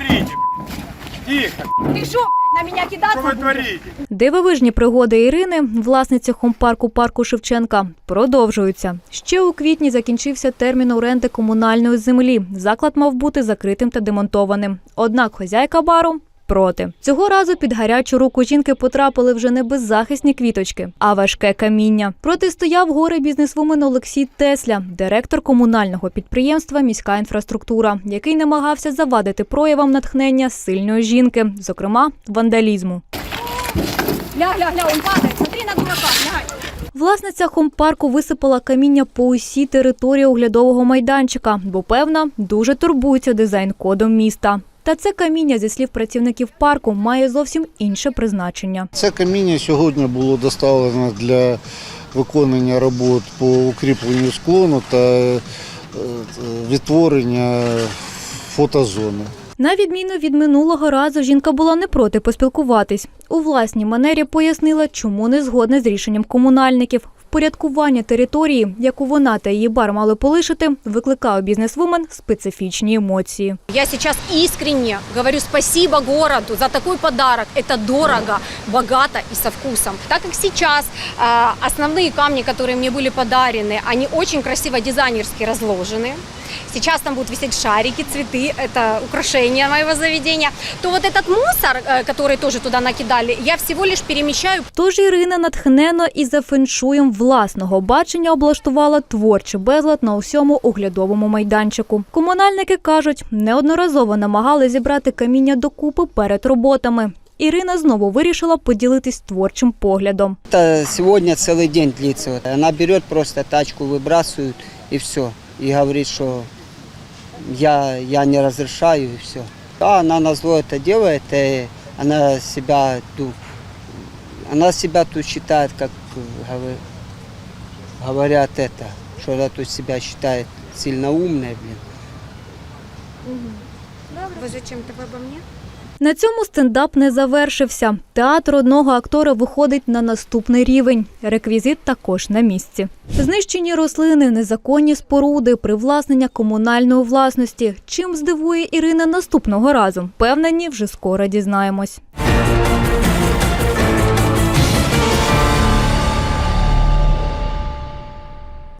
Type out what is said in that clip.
творите? Тихо, Ти що, блядь, на мене кидаться Що ви творите? Дивовижні пригоди Ірини, власниці хомпарку парку Шевченка, продовжуються. Ще у квітні закінчився термін оренди комунальної землі. Заклад мав бути закритим та демонтованим. Однак хазяйка бару. Проти цього разу під гарячу руку жінки потрапили вже не беззахисні квіточки, а важке каміння. Протистояв горе бізнесвумен Олексій Тесля, директор комунального підприємства Міська інфраструктура, який намагався завадити проявам натхнення сильної жінки, зокрема вандалізму. Ля, ля, ля, он падает. Смотри на дурака, глянь. Власниця хомпарку висипала каміння по усій території оглядового майданчика, бо певна дуже турбується дизайн-кодом міста. Та це каміння, зі слів працівників парку, має зовсім інше призначення. Це каміння сьогодні було доставлено для виконання робот по укріпленню склону та е, відтворення фотозони. На відміну від минулого разу, жінка була не проти поспілкуватись. У власній манері пояснила, чому не згодна з рішенням комунальників. Впорядкування території, яку вона та її бар мали полишити, викликає у бізнесвумен специфічні емоції. Я сейчас искренне говорю спасибо городу за такой подарок. Это дорого, богато и со вкусом. Так как сейчас э, основные камни, которые мне были подарены, они очень красиво дизайнерски разложены. Сейчас там будут висеть шарики, цветы, это украшение моего заведения. То вот этот мусор, э, который тоже туда накидали, я всего лишь перемещаю Тож Ірина натхненно і за феншуєм власного бачення облаштувала творчий безлад на усьому оглядовому майданчику. Комунальники кажуть, неодноразово намагали зібрати каміння докупи перед роботами. Ірина знову вирішила поділитись творчим поглядом. Это сегодня целый день длится. Вот Она берет просто тачку, выбрасывает и все. И говорит, что я, я не разрешаю и все. А она на зло это делает, и она себя, ну, она себя тут считает, как э, говор- говорят это, что она тут себя считает сильно умной, блин. Вы зачем-то обо мне? На цьому стендап не завершився. Театр одного актора виходить на наступний рівень. Реквізит також на місці. Знищені рослини, незаконні споруди, привласнення комунальної власності. Чим здивує Ірина наступного разу? Впевнені, вже скоро дізнаємось.